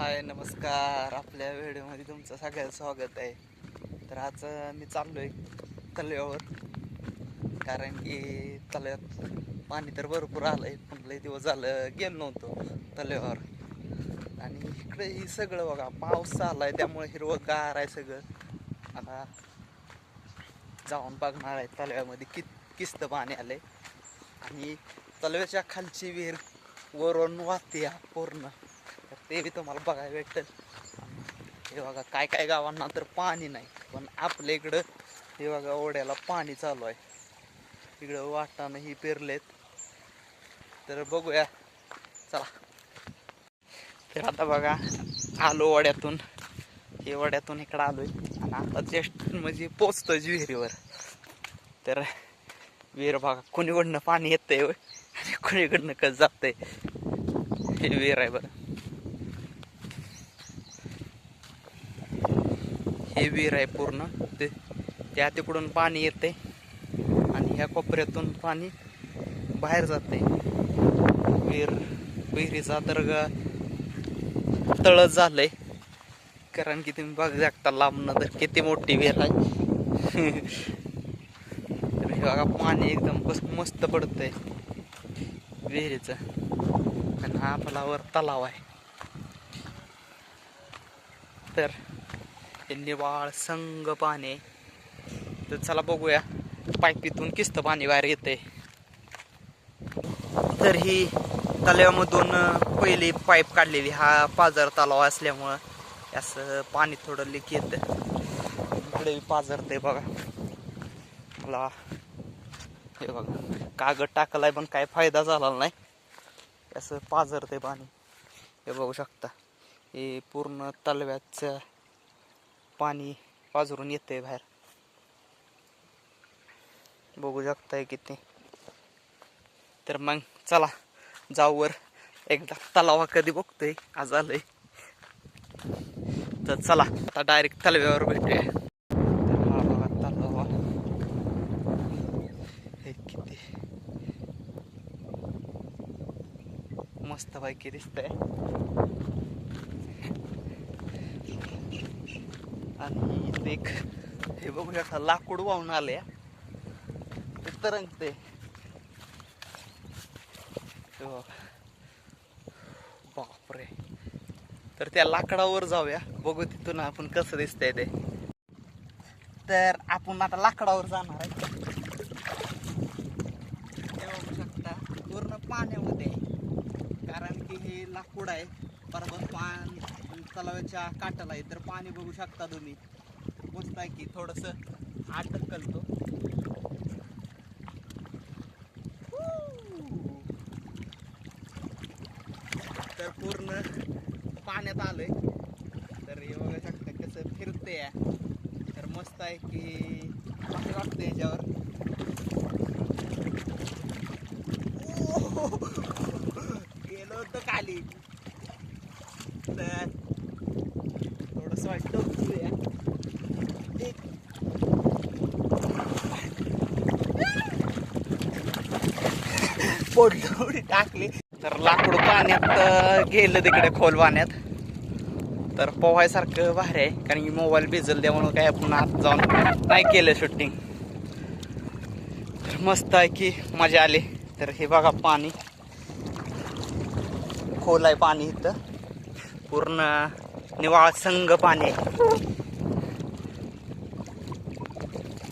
हाय नमस्कार. आपल्या व्हिडिओमध्ये तुमचं सगळ्यांचं स्वागत आहे. तर आज मी चाललो आहे तल्यावर कारण की तल्यात पाणी तर भरपूर आलंय. पण लय दिवस झालं गेलो नव्हतो तल्यावर आणि इकडे ही सगळं बघा पाऊस आलाय त्यामुळे हिरवं गार आहे सगळं. आता जाऊन बघणार आहे तल्यामध्ये कि किस्त पाणी आलं आहे आणि तलव्याच्या खालची विहीर वरून वाहते पूर्ण. ते बी तुम्हाला बघायला भेटेल हे बघा काय काय गावांना तर पाणी नाही पण आपल्या इकडं हे बघा ओढ्याला पाणी चालू आहे. इकडं वाटानं ही पेरलेत. तर बघूया. चला. तर आता बघा आलो वड्यातून हे वड्यातून इकडं आलोय. आणि आता जस्ट म्हणजे पोचतोय विहिरीवर. तर विहीर बघा कोणीकडनं पाणी येतंय होय? आणि कोणीकडनं कसं जातंय? हे विहीर आहे बघा हे विहीर आहे पूर्ण. ते त्या तिकडून पाणी येते. आणि ह्या कोपऱ्यातून पाणी बाहेर जाते. विहीर विहिरीचा दर्गा तळ झालंय. कारण की तुम्ही बघ शकता लांबनं तर किती मोठी विहीर आहे. तर बघा पाणी एकदम बस मस्त पडतंय. विहिरीचं. आणि हा आपला वर तलाव आहे. तर ते निवाळ संग पाणी तर चला बघूया पाईपीतून किस्त पाणी बाहेर येते तर ही तलावामधून पहिली पाईप काढलेली हा पाझर तलाव असल्यामुळं असं पाणी थोडं लिक येतं. इकडे पाझरते बघा. मला हे बघा कागद टाकलाय पण काय फायदा झाला नाही. असं पाझरते पाणी. हे बघू शकता. हे पूर्ण तलव्याचं पाणी पाझरून येतंय बाहेर. बघू शकताय किती. तर मग चला जाऊ वर. एकदा तलावा कधी बघतोय आज आलंय. तर चला आता डायरेक्ट तलव्यावर भेटूया. तर हा बघा तलावा. हे किती. मस्त पैकी दिसतंय. आणि इथे एक हे बघू शकता लाकूड वाहून आले ते तरंगते. हो. बापरे. तर त्या लाकडावर जाऊया. बघू तिथून आपण कसं दिसतंय ते. तर आपण आता लाकडावर जाणार आहे. बघू शकता पूर्ण पाण्यामध्ये. कारण की हे लाकूड आहे. बरोबर पान तलावाच्या काटाला आहे. तर पाणी बघू शकता तुम्ही. मस्त की थोडस आटक कलतो. तर पूर्ण पाण्यात आलंय. तर हे बघू शकता कसं फिरते तर मस्त आहे की वाटतं याच्यावर गेलो होतं खाली तर थोडस वाटतं उचलूया. एक. पडलो उडी टाकली. तर लाकूड पाण्यात गेलं तिकडे खोल पाण्यात. तर पोहायसारखं भारी आहे कारण की मोबाईल भिजल त्यामुळं काय आपण आत जाऊन नाही केलं शूटिंग तर मस्त आहे की मजा आली. तर हे बघा पाणी. खोल आहे पाणी इथं. पूर्ण निवाळ संघ पाणी आहे.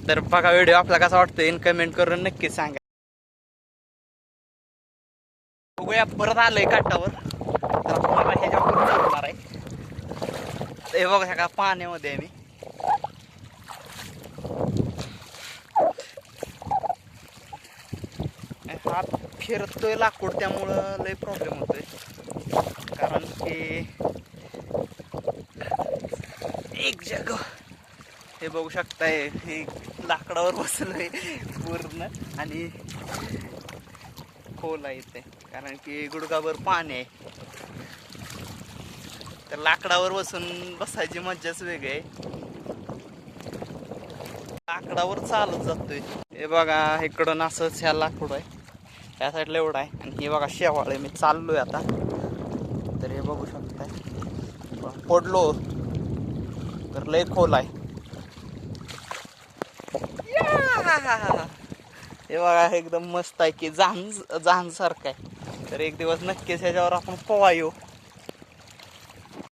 तर बघा व्हिडिओ आपला कसा वाटतो इन कमेंट करून नक्की सांगा. बघूया परत आलंय काटावर तर आपण ह्याच्यावर चालणार आहे. हे बघा का पाण्यामध्ये आहे मी. हात फिरतोय लाकूड त्यामुळं लय प्रॉब्लेम होतोय. कारण की एक जग. हे बघू शकताय हे लाकडावर बसलोय पूर्ण. आणि खोल आहे इथे कारण की गुडगावर पाणी आहे. तर लाकडावर बसून बसायची मज्जाच वेगळी आहे. लाकडावर चालत जातोय. हे बघा इकडून असंच ह्या लाकूड आहे. ह्या साईडला एवढं आहे. आणि हे बघा शेवाळ आहे. मी चाललोय आता. तर हे बघू शकताय. पडलो. तर लय खोल आहे. या! हे बघा एकदम मस्त आहे की जहान जहान सारखं आहे. तर एक दिवस नक्कीच ह्याच्यावर आपण पोवा येऊ